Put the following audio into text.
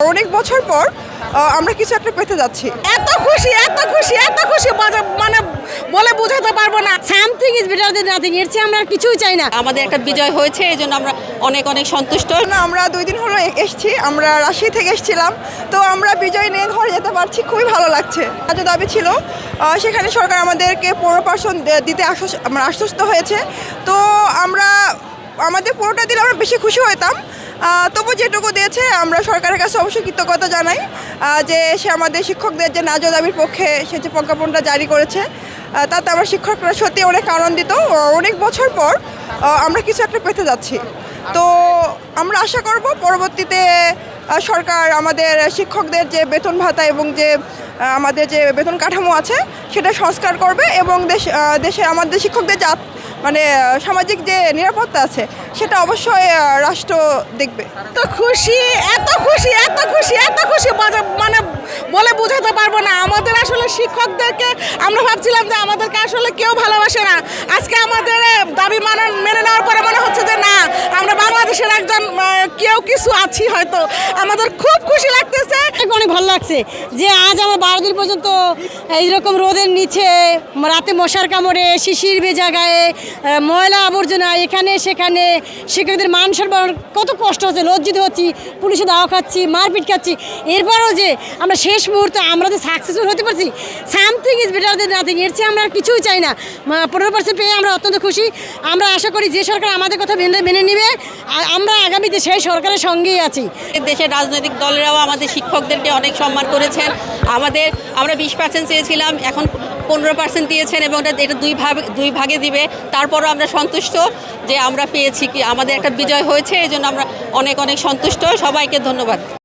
অনেক বছর পর আমরা কিছু একটা পেতে যাচ্ছি। এত খুশি এত খুশি এত খুশি মানে বলে বোঝাতে পারব না। Something is better than nothing এর চেয়ে আমরা আর কিছুই চাই না। আমাদের একটা বিজয় হয়েছে এই জন্য আমরা অনেক অনেক সন্তুষ্ট। না, আমরা দুই দিন হলো এসেছি আমরা রাশি থেকে এসেছিলাম। তো আমরা বিজয় নিয়ে ঘরে যেতে পারছি খুবই ভালো লাগছে। যে দাবি ছিল সেখানে সরকার আমাদেরকে পনেরো পার্সেন্ট দিতে আশ্বস মানে আশ্বস্ত হয়েছে। তো আমরা আমাদের পুরোটা দিলে আমরা বেশি খুশি হইতাম তবু যেটুকু দিয়েছে, আমরা সরকারের কাছে অবশ্যই কৃতজ্ঞতা জানাই যে সে আমাদের শিক্ষকদের যে নাজ দাবির পক্ষে সে যে প্রজ্ঞাপনটা জারি করেছে তাতে আমার শিক্ষকরা সত্যি অনেক আনন্দিত। অনেক বছর পর আমরা কিছু একটা পেতে যাচ্ছি। তো আমরা আশা করব পরবর্তীতে সরকার আমাদের শিক্ষকদের যে বেতন ভাতা এবং যে আমাদের যে বেতন কাঠামো আছে, সেটা সংস্কার করবে এবং দেশ দেশে আমাদের শিক্ষকদের যে মানে সামাজিক যে নিরাপত্তা আছে, সেটা অবশ্যই রাষ্ট্র দেখবে। এত খুশি এত খুশি এত খুশি এত খুশি মানে বলে বোঝাতে পারব না। আমাদের আসলে শিক্ষকদেরকে আমরা ভাবছিলাম যে আমাদেরকে আসলে কেউ ভালোবাসে না। আজকে আমাদের দাবি মানে মেনে নেওয়ার পরে মনে হচ্ছে যে না আমরা বাংলাদেশের একজন আহ, কেউ কিছু আছি হয়তো। আমাদের খুব খুশি লাগতেছে। অনেক ভালো লাগছে যে আজ আমার বারো দিন পর্যন্ত এইরকম রোদের নিচে, রাতে মশার কামড়ে, শিশির ভেজা গায়ে ময়লা আবর্জনা, এখানে, সেখানে শিক্ষকদের মান সম্মান কত কষ্ট হচ্ছে, লজ্জিত হচ্ছি, পুলিশে দাওয়া খাচ্ছি, মারপিট খাচ্ছি। এরপরও যে আমরা শেষ মুহূর্তে আমরা যে সাকসেসফুল হতে পারছি something is better than nothing এর চেয়ে আমরা কিছুই চাই না। পনেরো পার্সেন্ট পেয়ে আমরা অত্যন্ত খুশি। আমরা আশা করি যে সরকার আমাদের কথা মেনে মেনে নেবে আমরা আগামীতে সেই সরকারের সঙ্গেই আছি। দেশের রাজনৈতিক দলেরাও আমাদের শিক্ষকদেরকে অনেক সম্মান করেছেন। আমাদের, আমরা বিশ পার্সেন্ট চেয়েছিলাম, এখন পনেরো পার্সেন্ট দিয়েছেন এবং এটা এটা দুই ভাগ, দুই ভাগে দিবে। তারপরও আমরা সন্তুষ্ট যে আমরা পেয়েছি কি, আমাদের একটা বিজয় হয়েছে এই জন্য আমরা অনেক অনেক সন্তুষ্ট। সবাইকে ধন্যবাদ।